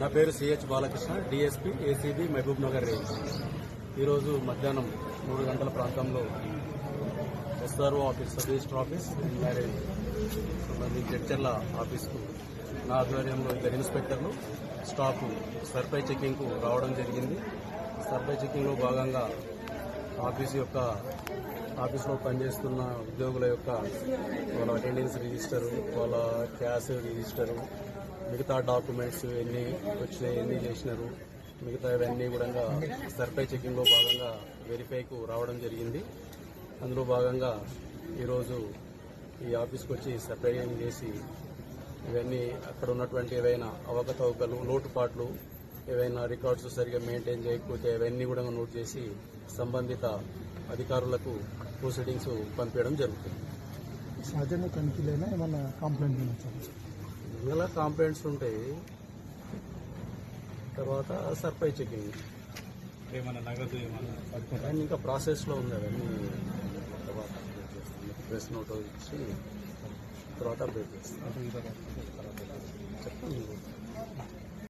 నా పేరు CH Balakrishna DSP ACB Mahabubnagar range. ఈరోజు మధ్యాహ్నం మూడు గంటల ప్రాంతంలో SRO office sub register office marriage సంబంధించి జడ్చర్ల ఆఫీస్కు నా ఆధ్వర్యంలో ఇద్దరు ఇన్స్పెక్టర్లు స్టాఫ్ సర్పై చెక్కింగ్కు రావడం జరిగింది. సర్పై చెక్కింగ్లో భాగంగా ఆఫీస్ యొక్క ఆఫీస్లో పనిచేస్తున్న ఉద్యోగుల యొక్క వాళ్ళ అటెండెన్స్ రిజిస్టర్ వాళ్ళ క్యాష్ రిజిస్టర్ మిగతా డాక్యుమెంట్స్ ఎన్ని వచ్చినాయి ఎన్ని చేసినారు మిగతా ఇవన్నీ కూడా సర్పై చెకింగ్లో భాగంగా వెరిఫైకు రావడం జరిగింది. అందులో భాగంగా ఈరోజు ఈ ఆఫీస్కి వచ్చి సర్పై చేసి ఇవన్నీ అక్కడ ఉన్నటువంటి ఏవైనా అవకతవకలు లోటుపాట్లు ఏవైనా రికార్డ్స్ సరిగా మెయింటైన్ చేయకపోతే అవన్నీ కూడా నోట్ చేసి సంబంధిత అధికారులకు ప్రొసీడింగ్స్ పంపించడం జరుగుతుంది. సహజంగా తనిఖీలైనా ఏమైనా కంప్లైంట్ ఇలా కాంప్లైంట్స్ ఉంటాయి. తర్వాత సర్పై చెకింగ్ అవన్నీ ఇంకా ప్రాసెస్లో ఉంది అవన్నీ. తర్వాత అప్డేట్ చేస్తాం. ప్రెస్ నోట్ ఇచ్చి తర్వాత అప్డేట్ చేస్తాం.